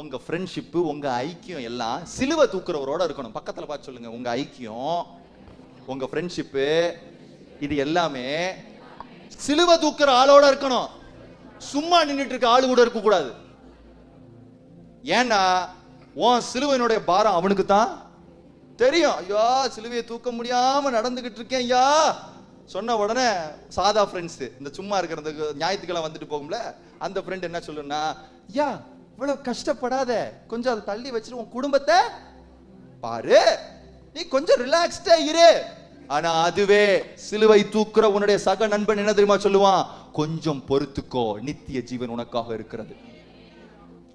உங்க ஃப்ரெண்ட்ஷிப்பு உங்க ஐக்கியம் எல்லாம் சிலுவை தூக்குறவரோட இருக்கணும். பக்கத்துல பார்த்து சொல்லுங்க உங்க ஐக்கியம் உங்க ஃப்ரெண்ட்ஷிப்பு இது எல்லாமே சிலுவை தூக்குற ஆளோட இருக்கணும். சும்மா நின்றுட்டு இருக்க ஆளு கூட இருக்க கூடாது ஏன்னா உன் சிலுவையினுடைய பாரம் அவனுக்கு தான் தெரியும். ஐயா சிலுவையை தூக்க முடியாம நடந்துகிட்டு இருக்கேன் ஐயா. சொன்ன உடனே சாதா ஃப்ரெண்ட்ஸ் இந்த சும்மா இருக்கிறதுக்கு ஞாயிற்றுக்கெல்லாம் வந்துட்டு போகும்ல அந்த ஃப்ரெண்ட் என்ன சொல்லுன்னா ஐயா இவ்வளவு கஷ்டப்படாத கொஞ்சம் அதை தள்ளி வச்சுட்டு உன் குடும்பத்தை பாரு. நீ கொஞ்சம் ரிலாக்ஸ்டா இரு. ஆனா அதுவே சிலுவை தூக்குற உன்னுடைய சக நண்பன் என்ன தெரியுமா சொல்லுவான்? கொஞ்சம் பொறுத்துக்கோ நித்திய ஜீவன் உனக்காக இருக்கிறது.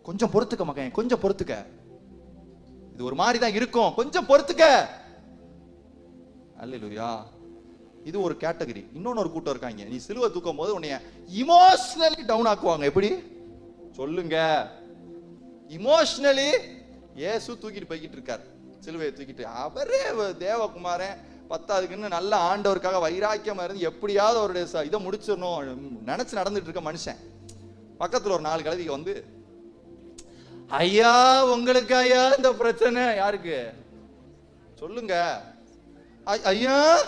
கொஞ்சம் பொறுத்துக்க மகன் கொஞ்சம் பொறுத்துக்க. இது ஒரு மாதிரி தான் இருக்கும். கொஞ்சம் பொறுத்துக்க. அல்லா இது ஒரு கேட்டகரி. இன்னொன்னு ஒரு கூட்டம் இருக்காங்க. நீ சிலுவை தூக்கும் போது உன்னைய இமோஷனலி டவுன் ஆக்குவாங்க. எப்படி? சொல்லுங்க. இமோஷனலி ஏசு தூக்கிட்டு போய்கிட்டு இருக்கார். சிலுவையை தூக்கிட்டு. அவரே தேவகுமாரன் பத்தாதுக்குன்னு நல்ல ஆண்டவருக்காக வைராக்கியமா இருந்து எப்படியாவது அவருடைய இதை முடிச்சிடணும். நினைச்சு நடந்துட்டு இருக்க மனுஷன். பக்கத்துல ஒரு நாலு கழுதிக்கு வந்து ஐயா உங்களுக்கு ஐயா இந்த பிரச்சனை. யாருக்கு? சொல்லுங்க. ஐ- ஐயா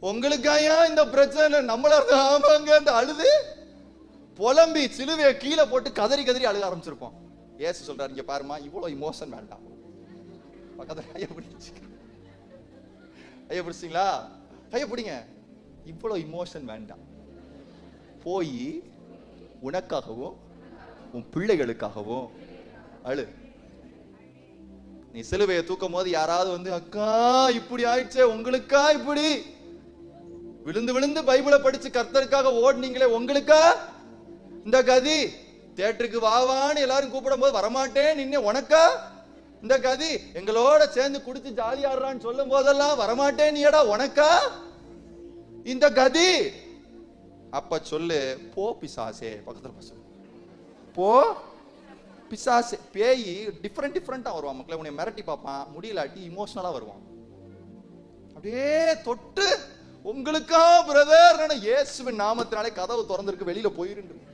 உங்களுக்கு ஐயா இந்த பிரச்சனை. நம்மள ஆமாங்க இந்த அழுது புலம்பி சிலுவையை கீழே போட்டு கதறி கதறி அழுக ஆரம்பிச்சிருப்போம். ஏசு சொல்றாரு இங்க பாருமா இவ்வளவு இமோஷன் வேண்டாம். பக்கத்துல ஐயா பிடிச்சு. ஐயா பிடிச்சிங்களா? ஐயா பிடிங்க. இவ்வளவு இமோஷன் வேண்டாம். போய் உனக்காகவும் உன் பிள்ளைகளுக்காகவும் அழு. நீ சிலுவையை தூக்கும் போது யாராவது வந்து அக்கா இப்படி ஆயிடுச்சே உங்களுக்கா இப்படி? விழுந்து விழுந்து பைபிளை படிச்சு கர்த்தருக்காக ஓடுனீங்களே உங்களுக்கா? இந்த கதி? தேட்டருக்கு வாவான்னு எல்லாரும் கூப்பிடும் போது வரமாட்டேன். நின்று உனக்கா? இந்த கதி எங்களோட சேர்ந்து குடிச்சு ஜாலி ஆடுறான்னு சொல்லும் போதெல்லாம் வரமாட்டேன் நீடா உனக்கா? இந்த கதி. அப்ப சொல்லு போ பிசாசே. பக்கத்துல பசங்க போ பிசாசு. பேய் டிஃப்ரெண்ட் டிஃப்ரெண்டா வருவான் மக்களை. உன்னை மிரட்டி பார்ப்பான். முடியலாட்டி இமோஷனலா வருவான். அப்படியே தொட்டு உங்களுக்கா பிரதர் இயேசுவின் நாமத்தினாலே கதவு திறந்திருக்கு. வெளியில போயிருந்து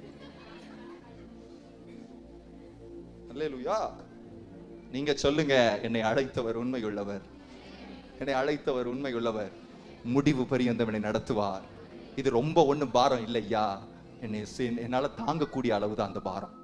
அல்லேலூயா நீங்க சொல்லுங்க என்னை அழைத்தவர் உண்மையுள்ளவர். என்னை அழைத்தவர் உண்மையுள்ளவர். முடிவு பரியந்தவனை நடத்துவார். இது ரொம்ப ஒன்றும் பாரம் இல்லையா? என்னை என்னால் என்னால தாங்கக்கூடிய அளவுதான் அந்த பாரம்.